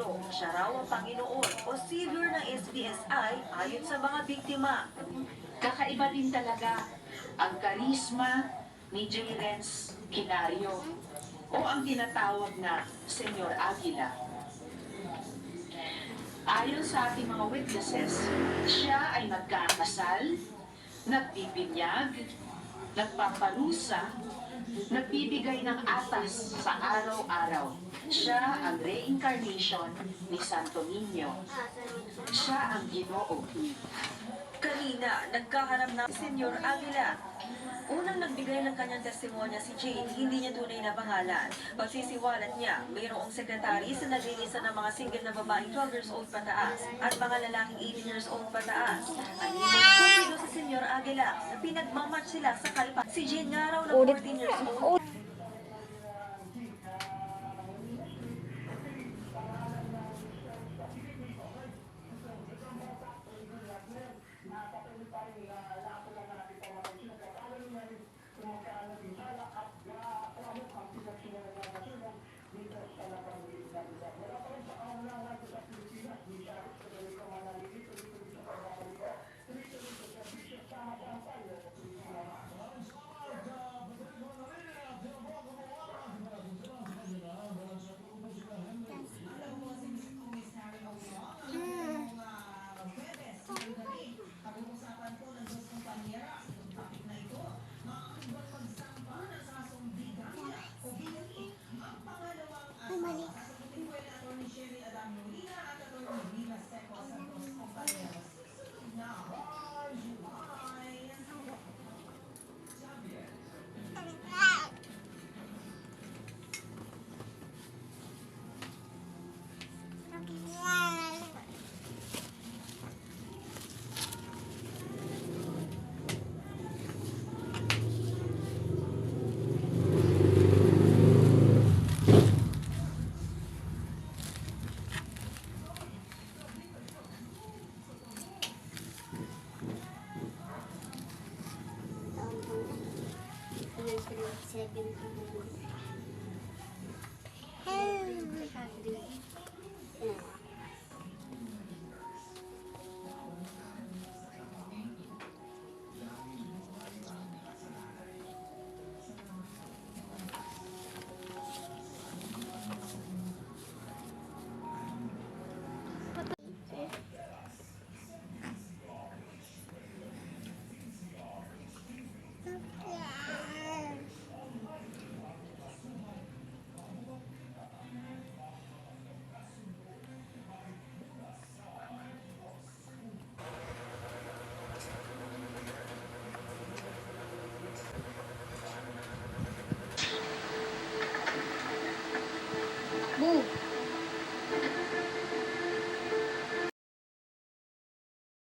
Pangulo. Siya raw ang Panginoon o Savior ng SBSI ayon sa mga biktima. Kakaiba din talaga ang karisma ni J. Renz Kilario o ang tinatawag na Senyor Aguila. Ayon sa ating mga witnesses, siya ay nagkakasal, nagbibinyag, nagpaparusa, nagbibigay ng atas sa araw-araw. Siya ang reincarnation ni Santo Niño. Siya ang ginoo. Kanina, nagkaharap na Senyor Aguila. Unang nagbigay ng kanyang testimonya si Jane, hindi niya tunay na pangalan. Pagsisiwalat niya, mayroong sekretary sa naglilisan ng mga single na babaeng 12 years old pataas at mga lalaking 18 years old pataas. Animal Senyor Aguila na pinagmamatch sila sa kalpa. Si Jane nga raw na 14 years old. ko ng 7 to 不。